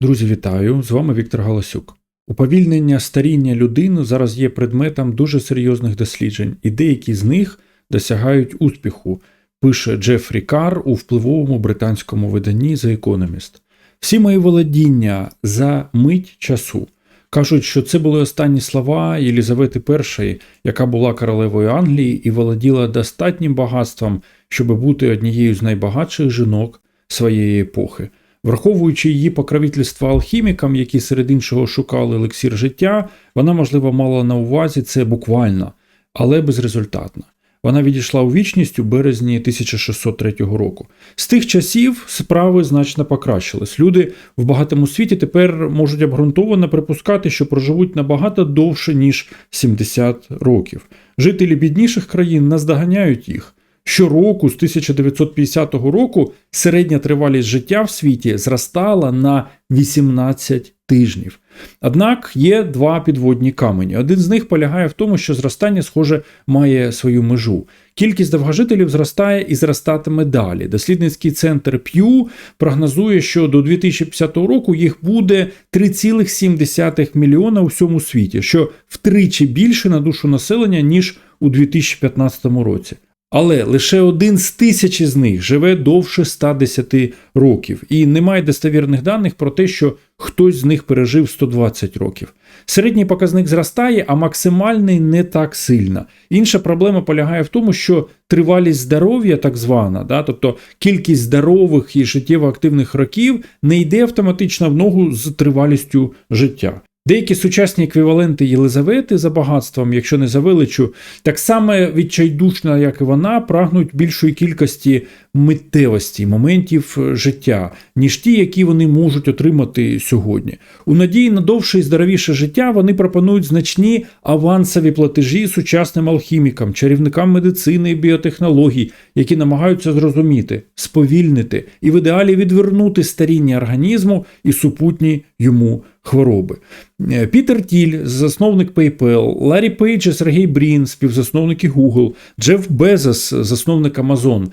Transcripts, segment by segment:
Друзі, вітаю! З вами Віктор Галасюк. Уповільнення старіння людини зараз є предметом дуже серйозних досліджень, і деякі з них досягають успіху, пише Джефрі Карр у впливовому британському виданні The Economist. Всі мої володіння за мить часу. Кажуть, що це були останні слова Єлізавети І, яка була королевою Англії і володіла достатнім багатством, щоб бути однією з найбагатших жінок своєї епохи. Враховуючи її покровительство алхімікам, які серед іншого шукали елексір життя, вона, можливо, мала на увазі це буквально, але безрезультатно. Вона відійшла у вічність у березні 1603 року. З тих часів справи значно покращились. Люди в багатому світі тепер можуть обґрунтовано припускати, що проживуть набагато довше, ніж 70 років. Жителі бідніших країн наздоганяють їх. Щороку з 1950 року середня тривалість життя в світі зростала на 18 тижнів. Однак є два підводні камені. Один з них полягає в тому, що зростання, схоже, має свою межу. Кількість довгожителів зростає і зростатиме далі. Дослідницький центр Pew прогнозує, що до 2050 року їх буде 3,7 мільйона у всьому світі, що втричі більше на душу населення ніж у 2015 році. Але лише один з тисячі з них живе довше 110 років, і немає достовірних даних про те, що хтось з них пережив 120 років. Середній показник зростає, а максимальний не так сильно. Інша проблема полягає в тому, що тривалість здоров'я, так звана, да, тобто кількість здорових і життєво активних років, не йде автоматично в ногу з тривалістю життя. Деякі сучасні еквіваленти Єлизавети за багатством, якщо не за величу, так само відчайдушно, як і вона, прагнуть більшої кількості миттєвості, моментів життя, ніж ті, які вони можуть отримати сьогодні. У надії на довше і здоровіше життя вони пропонують значні авансові платежі сучасним алхімікам, чарівникам медицини і біотехнологій, які намагаються зрозуміти, сповільнити і в ідеалі відвернути старіння організму і супутні йому хвороби. Пітер Тіль, засновник PayPal, Ларі Пейдж і Сергій Брін, співзасновники Google, Джеф Безос, засновник Amazon,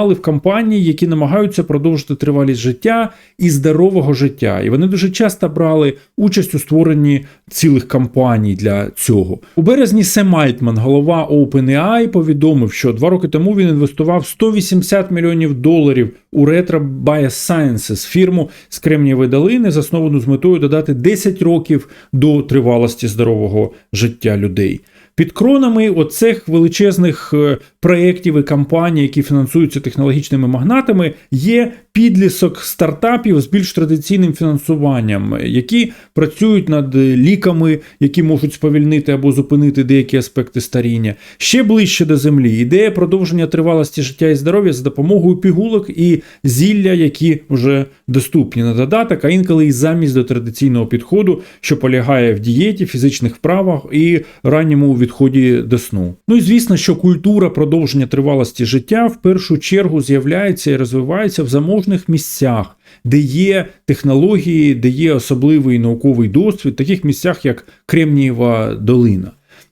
інвестували в компанії, які намагаються продовжити тривалість життя і здорового життя. І вони дуже часто брали участь у створенні цілих компаній для цього. У березні Сем Альтман, голова OpenAI, повідомив, що два роки тому він інвестував 180 мільйонів доларів у Retro Biosciences, фірму з Кремнієвої долини, засновану з метою додати 10 років до тривалості здорового життя людей. Під кронами оцих величезних е, проєктів і компаній, які фінансуються технологічними магнатами, є підлісок стартапів з більш традиційним фінансуванням, які працюють над ліками, які можуть сповільнити або зупинити деякі аспекти старіння. Ще ближче до землі ідея продовження тривалості життя і здоров'я за допомогою пігулок і зілля, які вже доступні на додаток, а інколи і замість до традиційного підходу, що полягає в дієті, фізичних вправах і ранньому відході до сну. Ну і звісно, що культура продовження тривалості життя в першу чергу з'являється і розвивається в заможних місцях. Де є технології, де є особливий науковий досвід, в таких місцях, як Кремнієва долина.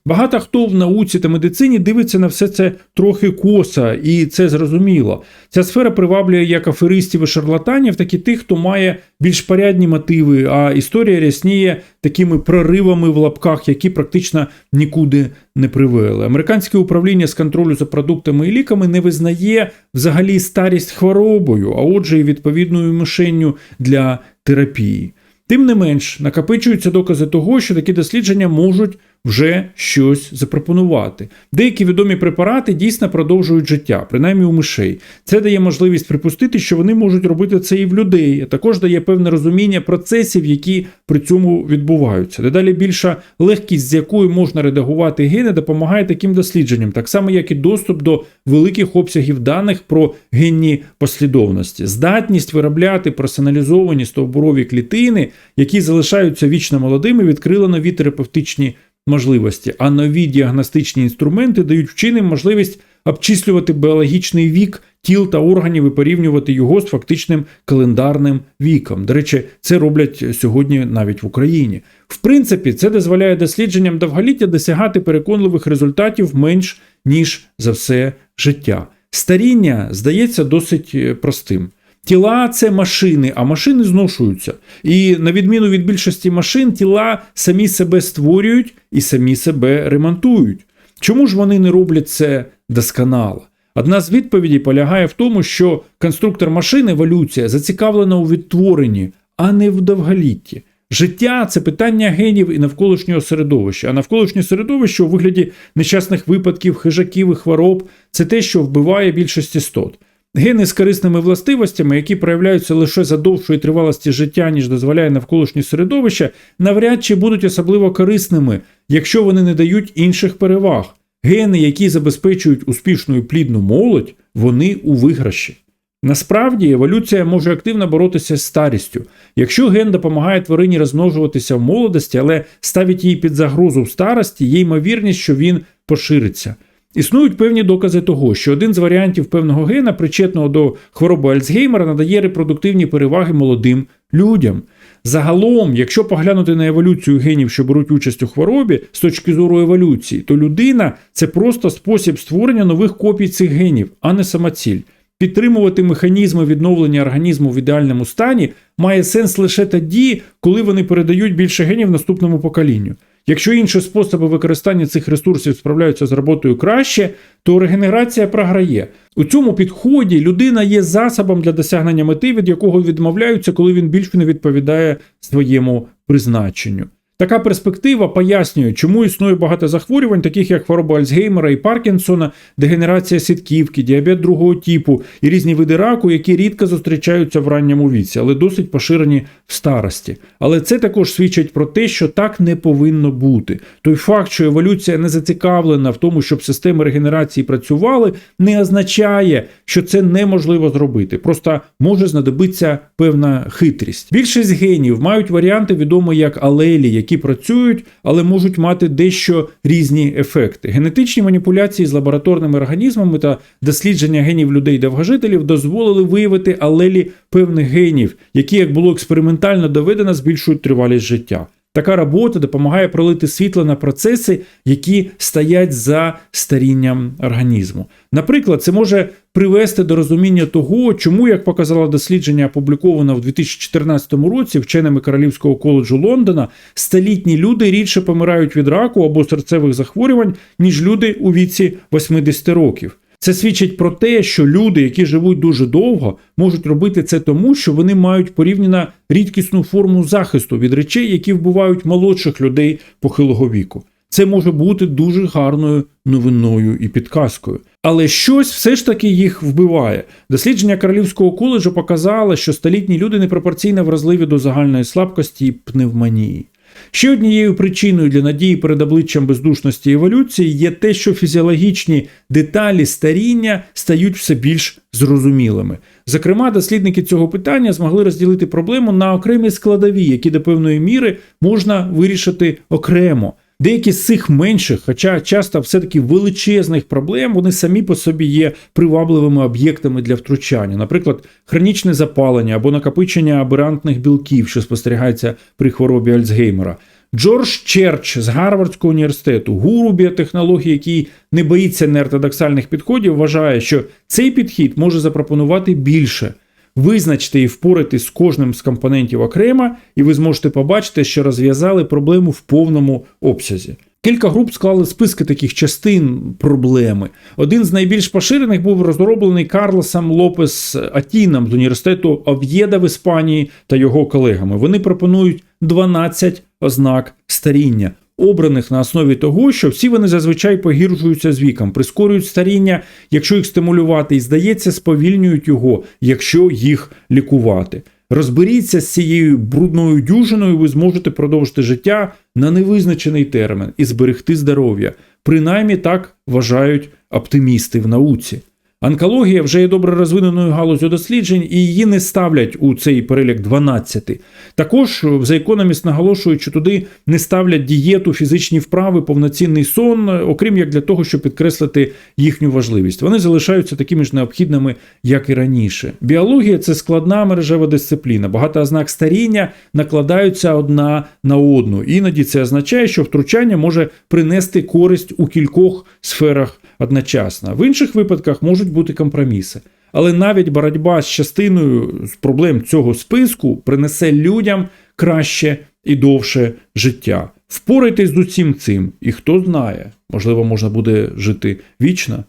Багато хто в науці та медицині дивиться на все це трохи коса, і це зрозуміло. Ця сфера приваблює як аферистів і шарлатанів, так і тих, хто має більш порядні мотиви, а історія рясніє такими проривами в лапках, які практично нікуди не привели. Американське управління з контролю за продуктами і ліками не визнає взагалі старість хворобою, а отже, і відповідною мишенню для терапії. Тим не менш, накопичуються докази того, що такі дослідження можуть вже щось запропонувати. Деякі відомі препарати дійсно продовжують життя, принаймні у мишей. Це дає можливість припустити, що вони можуть робити це і в людей, а також дає певне розуміння процесів, які при цьому відбуваються. Дедалі більша легкість, з якою можна редагувати гени, допомагає таким дослідженням, так само як і доступ до великих обсягів даних про генні послідовності, здатність виробляти персоналізовані стовбурові клітини, які залишаються вічно молодими, відкрила нові терапевтичні можливості, а нові діагностичні інструменти дають вченим можливість обчислювати біологічний вік тіл та органів і порівнювати його з фактичним календарним віком. До речі, це роблять сьогодні навіть в Україні. В принципі, це дозволяє дослідженням довголіття досягати переконливих результатів менш ніж за все життя. Старіння здається досить простим. Тіла це машини, а машини зношуються. І на відміну від більшості машин, тіла самі себе створюють і самі себе ремонтують. Чому ж вони не роблять це досконало? Одна з відповідей полягає в тому, що конструктор машин еволюція зацікавлена у відтворенні, а не в довголітті. Життя це питання генів і навколишнього середовища. А навколишнє середовище у вигляді нещасних випадків, хижаків і хвороб це те, що вбиває більшість істот. Гени з корисними властивостями, які проявляються лише за довшої тривалості життя, ніж дозволяє навколишнє середовище, навряд чи будуть особливо корисними, якщо вони не дають інших переваг. Гени, які забезпечують успішну і плідну молодь, вони у виграші. Насправді еволюція може активно боротися з старістю. Якщо ген допомагає тварині розмножуватися в молодості, але ставить її під загрозу в старості, є ймовірність, що він пошириться. Існують певні докази того, що один з варіантів певного гена, причетного до хвороби Альцгеймера, надає репродуктивні переваги молодим людям. Загалом, якщо поглянути на еволюцію генів, що беруть участь у хворобі з точки зору еволюції, то людина це просто спосіб створення нових копій цих генів, а не самоціль. Підтримувати механізми відновлення організму в ідеальному стані має сенс лише тоді, коли вони передають більше генів наступному поколінню. Якщо інші способи використання цих ресурсів справляються з роботою краще, то регенерація програє. У цьому підході людина є засобом для досягнення мети, від якого відмовляються, коли він більше не відповідає своєму призначенню. Така перспектива пояснює, чому існує багато захворювань, таких як хвороба Альцгеймера і Паркінсона, дегенерація сітківки, діабет другого типу і різні види раку, які рідко зустрічаються в ранньому віці, але досить поширені в старості. Але це також свідчить про те, що так не повинно бути. Той факт, що еволюція не зацікавлена в тому, щоб системи регенерації працювали, не означає, що це неможливо зробити. Просто може знадобитися певна хитрість. Більшість генів мають варіанти, відомі як алелі, які працюють, але можуть мати дещо різні ефекти. Генетичні маніпуляції з лабораторними організмами та дослідження генів людей-довгожителів дозволили виявити алелі певних генів, які, як було експериментально доведено, збільшують тривалість життя. Така робота допомагає пролити світло на процеси, які стоять за старінням організму. Наприклад, це може привести до розуміння того, чому, як показало дослідження, опубліковане в 2014 році вченими Королівського коледжу Лондона, столітні люди рідше помирають від раку або серцевих захворювань, ніж люди у віці 80 років. Це свідчить про те, що люди, які живуть дуже довго, можуть робити це тому, що вони мають порівняно рідкісну форму захисту від речей, які вбивають молодших людей похилого віку. Це може бути дуже гарною новиною і підказкою. Але щось все ж таки їх вбиває. Дослідження Королівського коледжу показало, що столітні люди непропорційно вразливі до загальної слабкості і пневмонії. Ще однією причиною для надії перед обличчям бездушності еволюції є те, що фізіологічні деталі старіння стають все більш зрозумілими. Зокрема, дослідники цього питання змогли розділити проблему на окремі складові, які до певної міри можна вирішити окремо. Деякі з цих менших, хоча часто все-таки величезних проблем, вони самі по собі є привабливими об'єктами для втручання, наприклад, хронічне запалення або накопичення аберантних білків, що спостерігається при хворобі Альцгеймера. Джордж Черч з Гарвардського університету, гуру біотехнології, який не боїться неортодоксальних підходів, вважає, що цей підхід може запропонувати більше. Визначте і впоратись з кожним з компонентів окремо, і ви зможете побачити, що розв'язали проблему в повному обсязі. Кілька груп склали списки таких частин проблеми. Один з найбільш поширених був розроблений Карлосом Лопес Атіном з університету Ов'єда в Іспанії та його колегами. Вони пропонують 12 ознак старіння, обраних на основі того, що всі вони зазвичай погіршуються з віком, прискорюють старіння, якщо їх стимулювати, і здається, сповільнюють його, якщо їх лікувати. Розберіться з цією брудною дюжиною, ви зможете продовжити життя на невизначений термін і зберегти здоров'я. Принаймні так вважають оптимісти в науці. Онкологія вже є добре розвиненою галузю досліджень, і її не ставлять у цей перелік 12. Також The Economist наголошують, що туди не ставлять дієту, фізичні вправи, повноцінний сон, окрім як для того, щоб підкреслити їхню важливість. Вони залишаються такими ж необхідними, як і раніше. Біологія це складна мережева дисципліна. Багато ознак старіння накладаються одна на одну. Іноді це означає, що втручання може принести користь у кількох сферах одночасно. В інших випадках можуть бути компроміси. Але навіть боротьба з частиною з проблем цього списку принесе людям краще і довше життя. Впорайтесь з усім цим, і хто знає, можливо, можна буде жити вічно.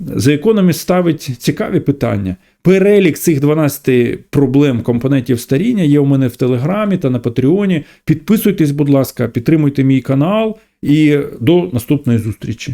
The Economist ставить цікаві питання. Перелік цих 12 проблем компонентів старіння є у мене в Телеграмі та на Патреоні. Підписуйтесь, будь ласка, підтримуйте мій канал і до наступної зустрічі.